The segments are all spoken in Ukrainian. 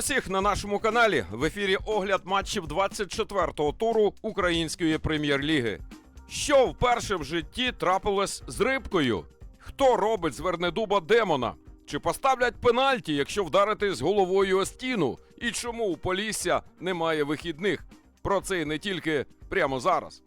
Усіх на нашому каналі. В ефірі огляд матчів 24-го туру Української прем'єр-ліги. Що вперше в житті трапилось з рибкою? Хто робить з Вернедуба демона? Чи поставлять пенальті, якщо вдаритись головою о стіну? І чому у Полісся немає вихідних? Про це і не тільки прямо зараз.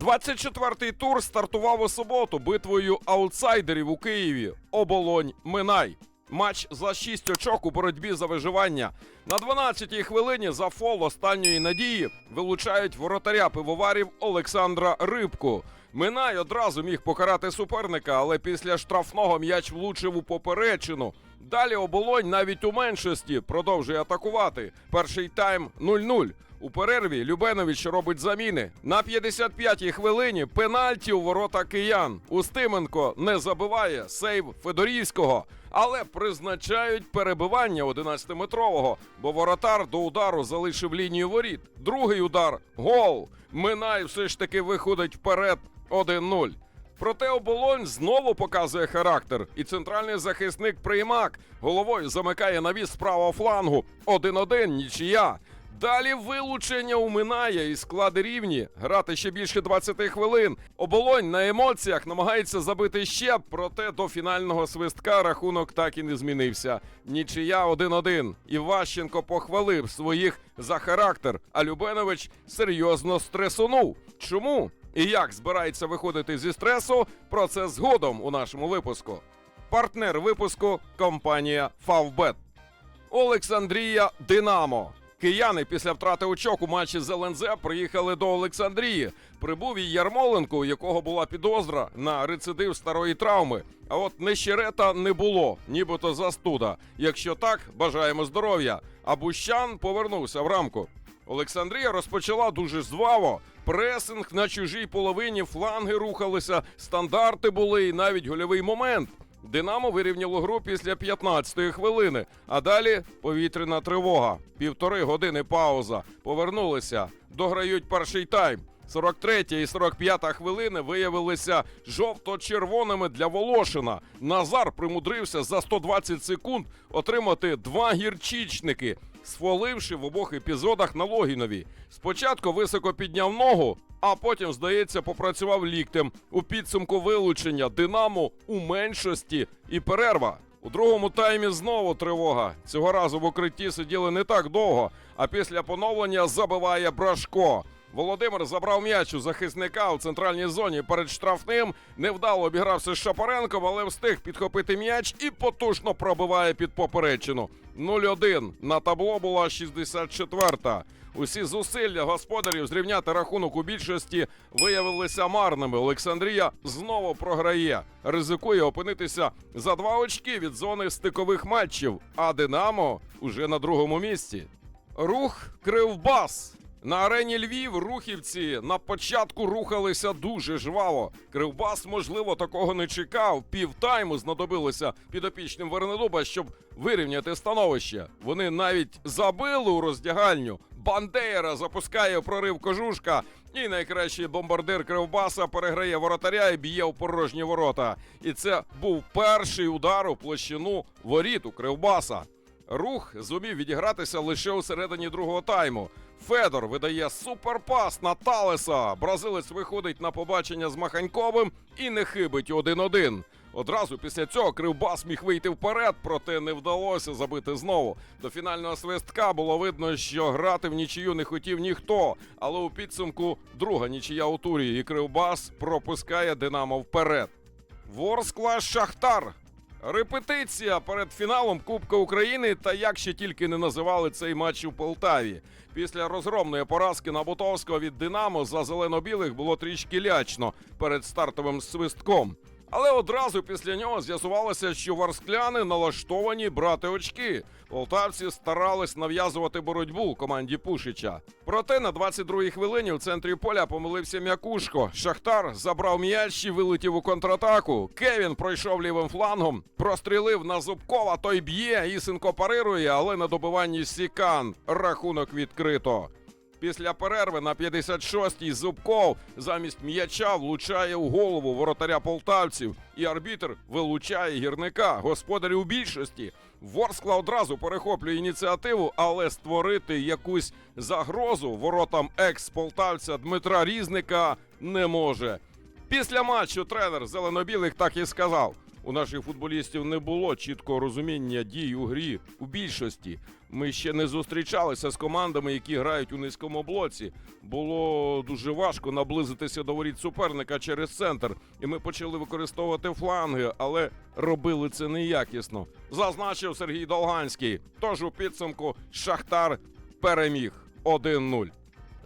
24-й тур стартував у суботу битвою аутсайдерів у Києві. Оболонь Минай. Матч за 6 очок у боротьбі за виживання. На 12-й хвилині за фол останньої надії вилучають воротаря пивоварів Олександра Рибку. Минай одразу міг покарати суперника, але після штрафного м'яч влучив у поперечину. Далі оболонь навіть у меншості продовжує атакувати. Перший тайм 0-0. У перерві Любенович робить заміни. На 55-й хвилині пенальті у ворота киян. Устименко не забиває сейв Федорівського, але призначають перебивання 11-метрового, бо воротар до удару залишив лінію воріт. Другий удар гол. Минай все ж таки виходить вперед 1-0. Проте оболонь знову показує характер, і центральний захисник Приймак головою замикає навіс з правого флангу. 1-1, нічия. Далі вилучення у Минає і склади рівні. Грати ще більше 20 хвилин. Оболонь на емоціях намагається забити ще, проте до фінального свистка рахунок так і не змінився. Нічия 1-1. І Ващенко похвалив своїх за характер, а Любенович серйозно стресунув. Чому? І як збирається виходити зі стресу? Про це згодом у нашому випуску. Партнер випуску компанія Фавбет. Олександрія Динамо. Кияни після втрати очок у матчі з ЛНЗ приїхали до Олександрії. Прибув і Ярмоленко, у якого була підозра на рецидив старої травми. А от нещерета не було, нібито застуда. Якщо так, бажаємо здоров'я. А Бущан повернувся в рамку. Олександрія розпочала дуже зваво. Пресинг на чужій половині, фланги рухалися, стандарти були і навіть гольовий момент. Динамо вирівняло гру після 15-ї хвилини, а далі повітряна тривога. Півтори години пауза. Повернулися, дограють перший тайм. 43 і 45 хвилини виявилися жовто-червоними для Волошина. Назар примудрився за 120 секунд отримати два гірчичники, сфоливши в обох епізодах на Логінові. Спочатку високо підняв ногу, а потім, здається, попрацював ліктем. У підсумку вилучення Динамо у меншості і перерва. У другому таймі знову тривога. Цього разу в укритті сиділи не так довго, а після поновлення забиває Брашко. Володимир забрав м'яч у захисника у центральній зоні перед штрафним. Невдало обігрався з Шапаренком, але встиг підхопити м'яч і потужно пробиває під поперечину. 0-1. На табло була 64-та. Усі зусилля господарів зрівняти рахунок у більшості виявилися марними. Олександрія знову програє. Ризикує опинитися за два очки від зони стикових матчів. А Динамо уже на другому місці. Рух Кривбас. На арені Львів рухівці на початку рухалися дуже жваво. Кривбас, можливо, такого не чекав. Півтайму знадобилося підопічним Вернедуба, щоб вирівняти становище. Вони навіть забили у роздягальню. Бандера запускає прорив кожушка. І найкращий бомбардир Кривбаса переграє воротаря і б'є у порожні ворота. І це був перший удар у площину воріт у Кривбаса. Рух зумів відігратися лише у середині другого тайму. Федор видає суперпас на Талеса. Бразилець виходить на побачення з Маханьковим і не хибить 1-1. Одразу після цього Кривбас міг вийти вперед, проте не вдалося забити знову. До фінального свистка було видно, що грати в нічию не хотів ніхто. Але у підсумку друга нічия у турі, і Кривбас пропускає Динамо вперед. Ворскла Шахтар. Репетиція перед фіналом Кубка України та як ще тільки не називали цей матч у Полтаві. Після розгромної поразки на Бутовського від Динамо за зелено-білих було трішки лячно перед стартовим свистком. Але одразу після нього з'ясувалося, що варскляни налаштовані брати очки. Полтавці старались нав'язувати боротьбу команді Пушича. Проте на 22-й хвилині в центрі поля помилився м'якушко. Шахтар забрав м'яч і вилетів у контратаку. Кевін пройшов лівим флангом, прострілив на Зубкова, той б'є, Ісенко парирує, але на добиванні Сікан рахунок відкрито. Після перерви на 56-й Зубков замість м'яча влучає у голову воротаря полтавців, і арбітр вилучає гірника. Господарі у більшості. Ворскла одразу перехоплює ініціативу, але створити якусь загрозу воротам екс-полтавця Дмитра Різника не може. Після матчу тренер зеленобілих так і сказав: у наших футболістів не було чіткого розуміння дій у грі у більшості. Ми ще не зустрічалися з командами, які грають у низькому блоці. Було дуже важко наблизитися до воріт суперника через центр, і ми почали використовувати фланги, але робили це неякісно. Зазначив Сергій Долганський. Тож у підсумку Шахтар переміг 1-0.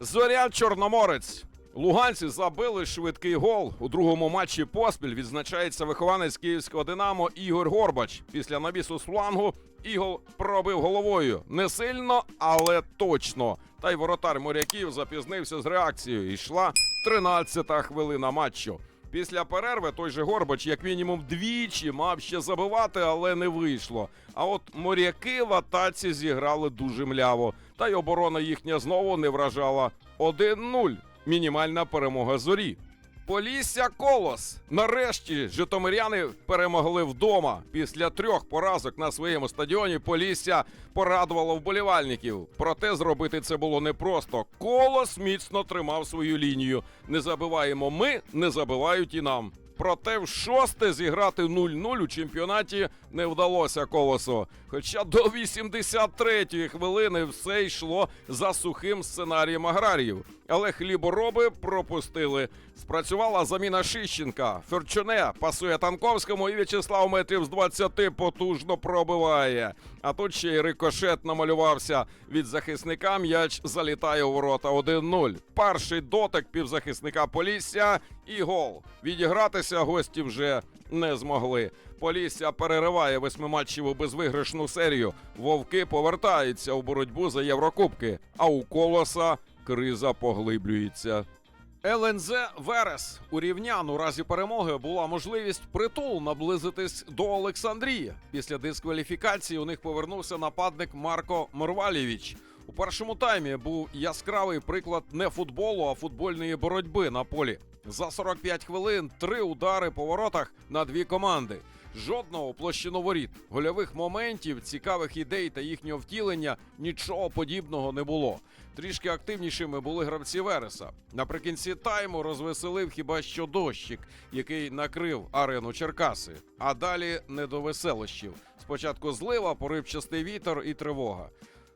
Зоря Чорноморець. Луганці забили швидкий гол. У другому матчі поспіль відзначається вихованець київського Динамо Ігор Горбач. Після навісу з флангу Ігор пробив головою. Не сильно, але точно. Та й воротар моряків запізнився з реакцією. Ішла 13-та хвилина матчу. Після перерви той же Горбач, як мінімум, двічі мав ще забивати, але не вийшло. А от моряки в атаці зіграли дуже мляво. Та й оборона їхня знову не вражала 1-0. Мінімальна перемога зорі. Полісся Колос. Нарешті житомиряни перемогли вдома. Після трьох поразок на своєму стадіоні Полісся порадувало вболівальників. Проте зробити це було непросто. Колос міцно тримав свою лінію. Не забиваємо ми, не забивають і нам. Проте в шосте зіграти 0-0 у чемпіонаті не вдалося колосу. Хоча до 83-ї хвилини все йшло за сухим сценарієм аграріїв. Але хлібороби пропустили. Спрацювала заміна Шищенка. Ферчуне пасує Танковському, і В'ячеслав метрів з 20 потужно пробиває. А тут ще й рикошет намалювався. Від захисника м'яч залітає у ворота 1-0. Перший дотик півзахисника Полісся і гол. Відігратися гості вже не змогли. Полісся перериває восьмиматчеву безвиграшну серію. Вовки повертаються у боротьбу за Єврокубки. А у колоса криза поглиблюється. ЛНЗ Верес у рівнян у разі перемоги була можливість притул наблизитись до Олександрії. Після дискваліфікації у них повернувся нападник Марко Морвалєвіч. У першому таймі був яскравий приклад не футболу, а футбольної боротьби на полі. За 45 хвилин три удари по воротах на дві команди. Жодного площину воріт, гольових моментів, цікавих ідей та їхнього втілення нічого подібного не було. Трішки активнішими були гравці Вереса. Наприкінці тайму розвеселив хіба що дощик, який накрив арену Черкаси. А далі не до веселощів. Спочатку злива, поривчастий вітер і тривога.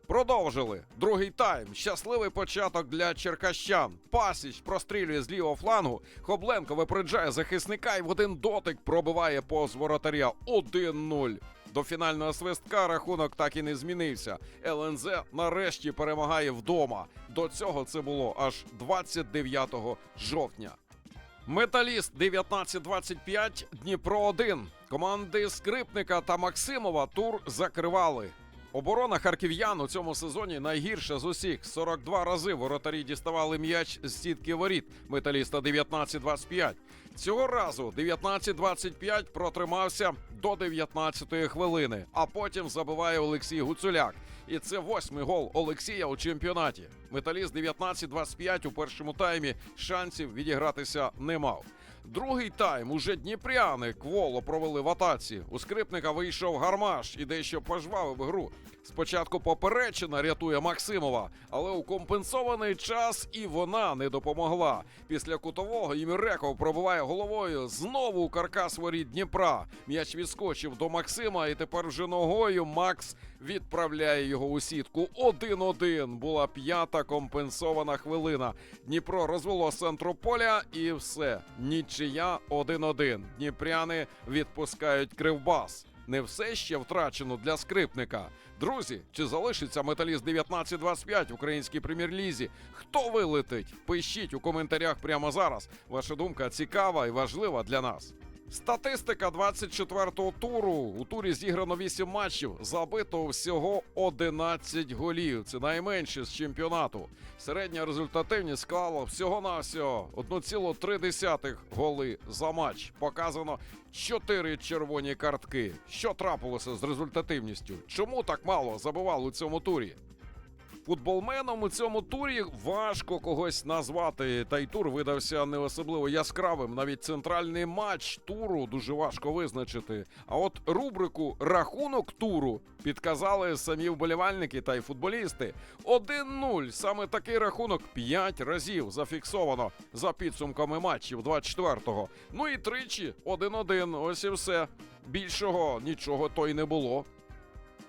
Продовжили другий тайм. Щасливий початок для черкащан. Пасіч прострілює з лівого флангу. Хобленко випереджає захисника і в один дотик пробиває повз воротаря 1-0. До фінального свистка рахунок так і не змінився. ЛНЗ нарешті перемагає вдома. До цього це було аж 29 жовтня. Металіст 19-25, Дніпро 1. Команди Скрипника та Максимова тур закривали. Оборона харків'ян у цьому сезоні найгірша з усіх. 42 рази воротарі діставали м'яч з сітки воріт металіста 19-25. Цього разу 19-25 протримався до 19-ї хвилини, а потім забиває Олексій Гуцуляк. І це восьмий гол Олексія у чемпіонаті. Металіст 19-25 у першому таймі шансів відігратися не мав. Другий тайм уже дніпряни кволо провели в атаці. У скрипника вийшов гармаш і дещо пожвавив гру. Спочатку поперечина рятує Максимова, але у компенсований час і вона не допомогла. Після кутового Єміреков пробиває головою знову у каркас воріт Дніпра. М'яч відскочив до Максима, і тепер вже ногою Макс відправляє його у сітку. 1-1 була п'ята компенсована хвилина. Дніпро розвело центру поля і все. Нічия 1-1. Дніпряни відпускають кривбас. Не все ще втрачено для скрипника. Друзі, чи залишиться металіст 19-25 в українській прем'єр-лізі? Хто вилетить? Пишіть у коментарях прямо зараз. Ваша думка цікава і важлива для нас. Статистика 24-го туру. У турі зіграно 8 матчів, забито всього 11 голів. Це найменше з чемпіонату. Середня результативність склала всього-навсього 1,3 голи за матч. Показано 4 червоні картки. Що трапилося з результативністю? Чому так мало забивали у цьому турі? Футболменом у цьому турі важко когось назвати. Та й тур видався не особливо яскравим. Навіть центральний матч туру дуже важко визначити. А от рубрику рахунок туру підказали самі вболівальники та й футболісти. 1-0. Саме такий рахунок 5 разів зафіксовано за підсумками матчів 24-го. Ну і тричі 1-1. Ось і все. Більшого нічого то й не було.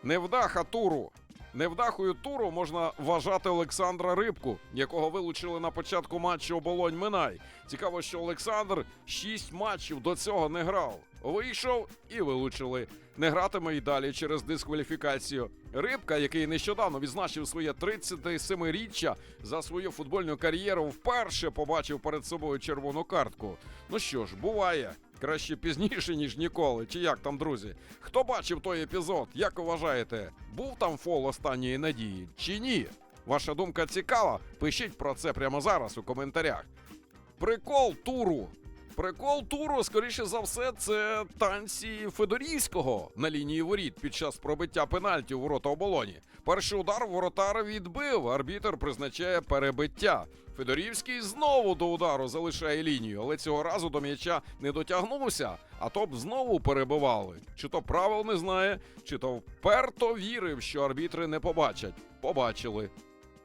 Невдаха туру. Невдахою туру можна вважати Олександра Рибку, якого вилучили на початку матчу оболонь Минай. Цікаво, що Олександр шість матчів до цього не грав. Вийшов і вилучили. Не гратиме й далі через дискваліфікацію. Рибка, який нещодавно відзначив своє 37-річчя за свою футбольну кар'єру, вперше побачив перед собою червону картку. Ну що ж, буває. Краще пізніше, ніж ніколи. Чи як там, друзі? Хто бачив той епізод? Як вважаєте, був там фол останньої надії чи ні? Ваша думка цікава? Пишіть про це прямо зараз у коментарях. Прикол туру. Прикол туру, скоріше за все, це танці Федорівського на лінії воріт під час пробиття пенальті у ворота оболоні. Перший удар воротар відбив. Арбітер призначає перебиття. Федорівський знову до удару залишає лінію, але цього разу до м'яча не дотягнувся, а то б знову перебивали. Чи то правил не знає, чи то вперто вірив, що арбітри не побачать. Побачили.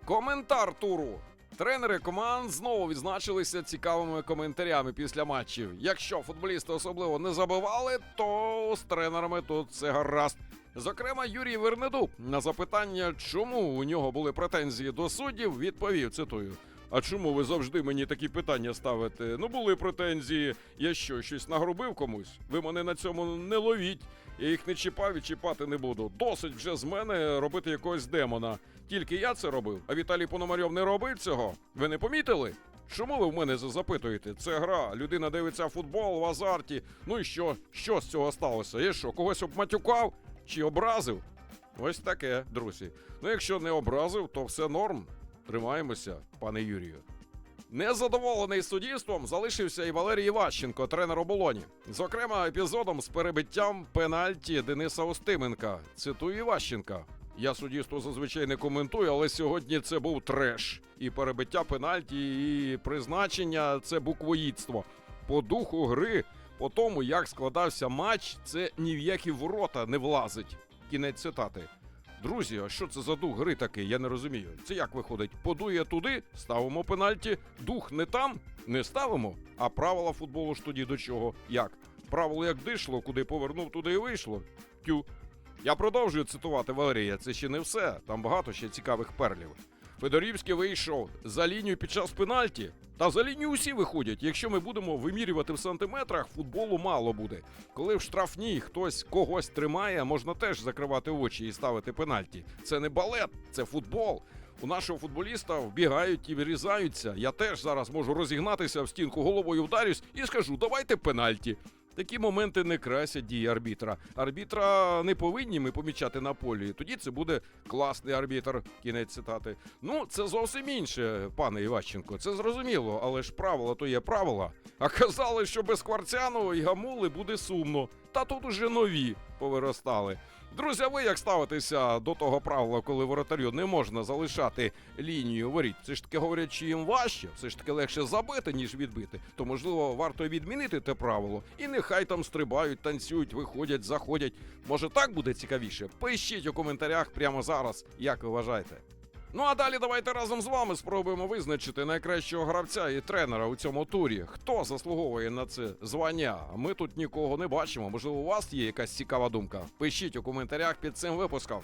Коментар туру. Тренери команд знову відзначилися цікавими коментарями після матчів. Якщо футболісти особливо не забивали, то з тренерами тут все гаразд. Зокрема, Юрій Вернедуб на запитання, чому у нього були претензії до суддів, відповів: цитую. А чому ви завжди мені такі питання ставите? Ну, були претензії. Я що, щось нагрубив комусь? Ви мене на цьому не ловіть. Я їх не чіпав і чіпати не буду. Досить вже з мене робити якогось демона. Тільки я це робив, а Віталій Пономарьов не робив цього. Ви не помітили? Чому ви в мене запитуєте? Це гра, людина дивиться футбол в азарті. Ну і що? Що з цього сталося? Я що, когось обматюкав чи образив? Ось таке, друзі. Ну, якщо не образив, то все норм. Тримаємося, пане Юрію. Незадоволений суддівством залишився і Валерій Іващенко, тренер оболоні. Зокрема, епізодом з перебиттям пенальті Дениса Остименка. Цитую Іващенка. Я суддівство зазвичай не коментую, але сьогодні це був треш. І перебиття пенальті, і призначення це буквоїдство. По духу гри, по тому, як складався матч, це ні в які ворота не влазить. Кінець цитати. Друзі, а що це за дух гри такий? Я не розумію. Це як виходить? Подує туди, ставимо пенальті, дух не там, не ставимо. А правила футболу ж тоді до чого? Як? Правило як дишло, куди повернув, туди і вийшло. Тю. Я продовжую цитувати Валерія. Це ще не все. Там багато ще цікавих перлів. Федорівський вийшов за лінію під час пенальті. Та взагалі не усі виходять. Якщо ми будемо вимірювати в сантиметрах, футболу мало буде. Коли в штрафній хтось когось тримає, можна теж закривати очі і ставити пенальті. Це не балет, це футбол. У нашого футболіста вбігають і вирізаються. Я теж зараз можу розігнатися в стінку головою вдарюсь і скажу: давайте пенальті. Такі моменти не красять дії арбітра. Арбітра не повинні ми помічати на полі. Тоді це буде класний арбітр. Кінець цитати. Ну, це зовсім інше, пане Іващенко. Це зрозуміло, але ж правила то є правила. А казали, що без Кварцяного і гамули буде сумно. Та тут уже нові повиростали. Друзі, ви як ставитеся до того правила, коли воротарю не можна залишати лінію воріт? Це ж таки говорять, чи їм важче, все ж таки легше забити, ніж відбити. То можливо варто відмінити те правило, і нехай там стрибають, танцюють, виходять, заходять. Може так буде цікавіше? Пишіть у коментарях прямо зараз, як ви вважаєте. Ну а далі давайте разом з вами спробуємо визначити найкращого гравця і тренера у цьому турі. Хто заслуговує на це звання? Ми тут нікого не бачимо. Можливо, у вас є якась цікава думка. Пишіть у коментарях під цим випуском.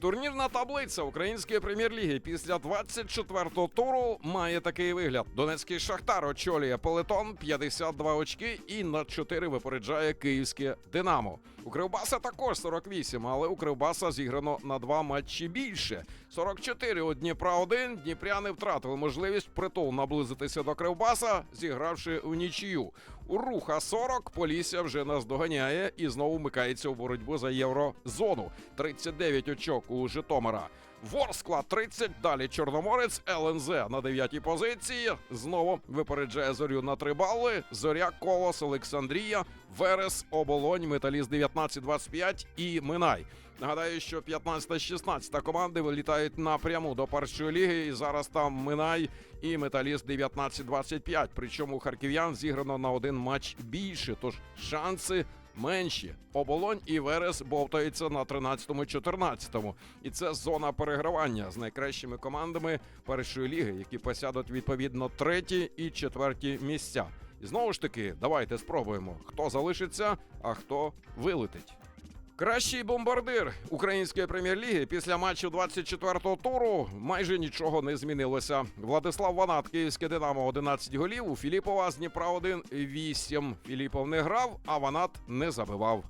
Турнірна таблиця української прем'єр-ліги після 24-го туру має такий вигляд: Донецький шахтар очолює пелетон 52 очки і на 4 випереджає київське Динамо. У Кривбаса також 48, але у Кривбаса зіграно на два матчі більше. 44 у Дніпра 1 Дніпряни втратили можливість притул наблизитися до Кривбаса, зігравши у нічию. У руха 40 Полісся вже наздоганяє і знову вмикається у боротьбу за єврозону. 39 очок у Житомира. Ворскла 30, далі Чорноморець, ЛНЗ на 9-й позиції. Знову випереджає зорю на 3 бали. Зоря, Колос, Олександрія, Верес, Оболонь, Металіст 19-25 і Минай. Нагадаю, що 15-16 команди вилітають напряму до першої ліги, і зараз там Минай і Металіст 19-25. Причому харків'ян зіграно на один матч більше, тож шанси менші. Оболонь і Верес бовтаються на 13-14. І це зона перегравання з найкращими командами першої ліги, які посядуть відповідно треті і четверті місця. І знову ж таки, давайте спробуємо, хто залишиться, а хто вилетить. Кращий бомбардир української прем'єр-ліги після матчу 24-го туру майже нічого не змінилося. Владислав Ванат, київське Динамо 11 голів. У Філіпова з Дніпра 1 8. Філіпов не грав, а Ванат не забивав.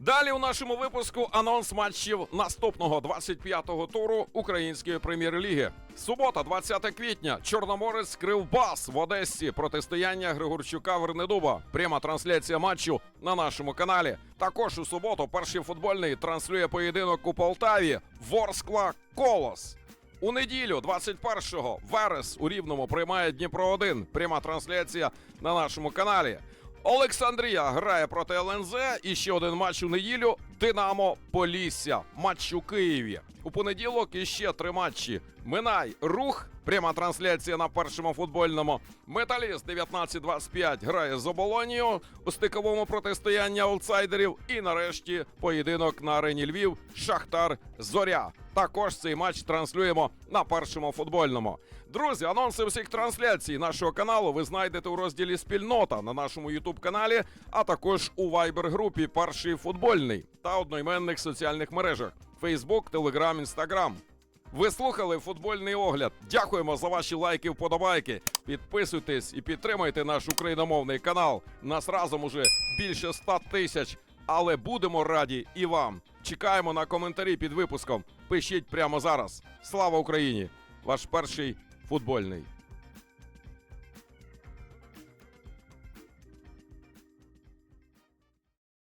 Далі у нашому випуску анонс матчів наступного 25-го туру української прем'єр-ліги. Субота, 20 квітня. Чорноморець Кривбас в Одесі. Протистояння Григорчука Вернедуба. Пряма трансляція матчу на нашому каналі. Також у суботу перший футбольний транслює поєдинок у Полтаві. Ворскла Колос. У неділю, 21-го, Верес у Рівному приймає Дніпро 1. Пряма трансляція на нашому каналі. Олександрія грає проти ЛНЗ. І ще один матч у неділю. Динамо Полісся. Матч у Києві. У понеділок іще три матчі. Минай рух. Пряма трансляція на першому футбольному. Металіст 19-25 грає з оболонією у стиковому протистоянні аутсайдерів. І нарешті поєдинок на арені Львів. Шахтар Зоря. Також цей матч транслюємо на першому футбольному. Друзі, анонси всіх трансляцій нашого каналу ви знайдете у розділі Спільнота на нашому Ютуб каналі, а також у Viber групі Перший футбольний та одноіменних соціальних мережах Facebook, Telegram, Instagram. Ви слухали футбольний огляд. Дякуємо за ваші лайки, вподобайки. Підписуйтесь і підтримуйте наш україномовний канал. Нас разом уже більше 100 тисяч. Але будемо раді і вам. Чекаємо на коментарі під випуском. Пишіть прямо зараз. Слава Україні! Ваш перший футбольний.